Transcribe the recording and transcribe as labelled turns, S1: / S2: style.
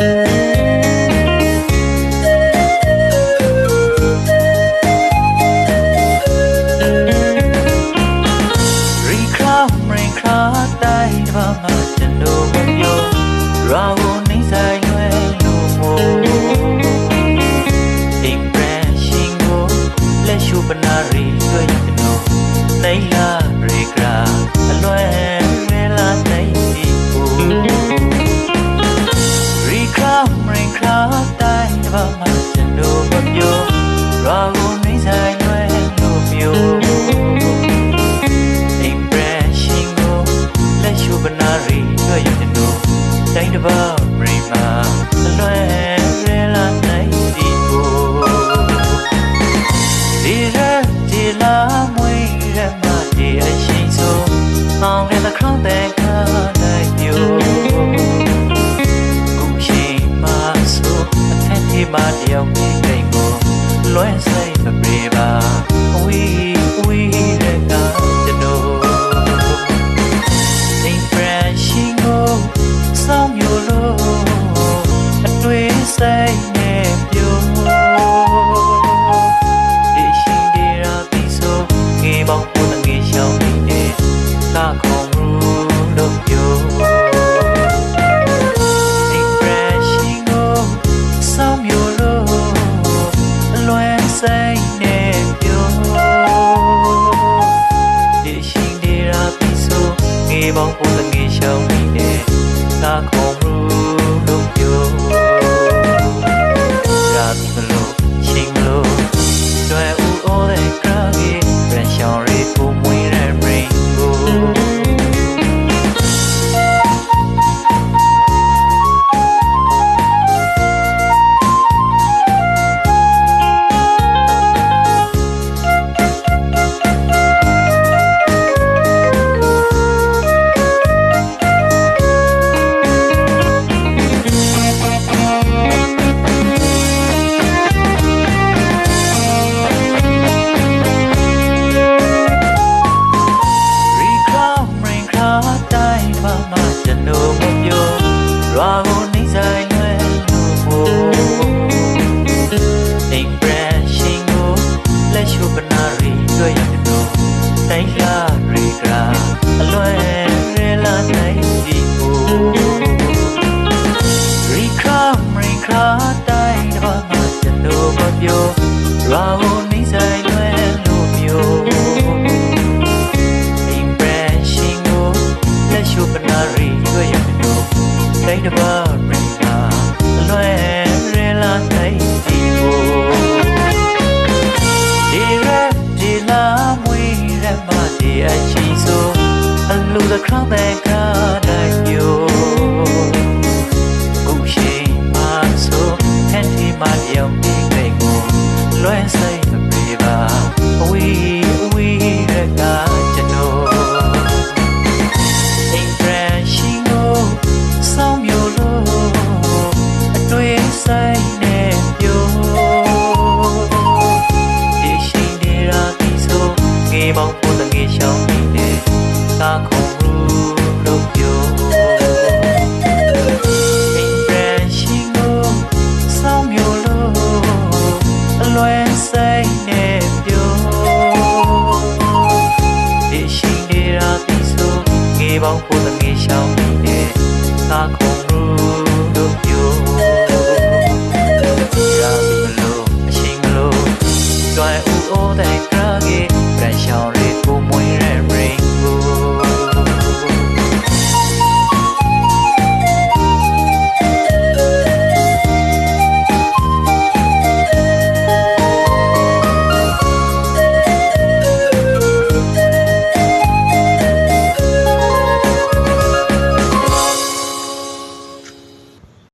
S1: Thank you. တိုင်းတစ်ပါးပြိမာအလွဲရဲလာနိုင်ဒီကိုဒီရက်ဒီလာမွေရမဒီအရှိဆုံးအောင်ရတဲ့ခေါင်းတဲ့ခါနိုင်ပြိုကိုရှိမဆိုအထက်ဒီမှာတယောက် ပါအဝေး night. လို့မပြောရွာကိုနေဆိုင်လွယ်လို့ပို့ impression ကိုလက်ရှိပနာရီတွေ့ရတော့တိုင်းလာရီကရာ အချီဆိုအလူသခရမဲခါတိုင်းယိုကိုရှိမဆိုဟန်တီမပြောင်းပြီးကိုလွှဲဆိုင်ပြေပါ ရှောင်းနေတဲ့သာခုံလို့ပြော Impression ကိုစောင်းမျိုးလို့အလွယ်ဆိုင်နဲ့ပြောဒီရှိနေတာသိဆိုငေးပေါင်း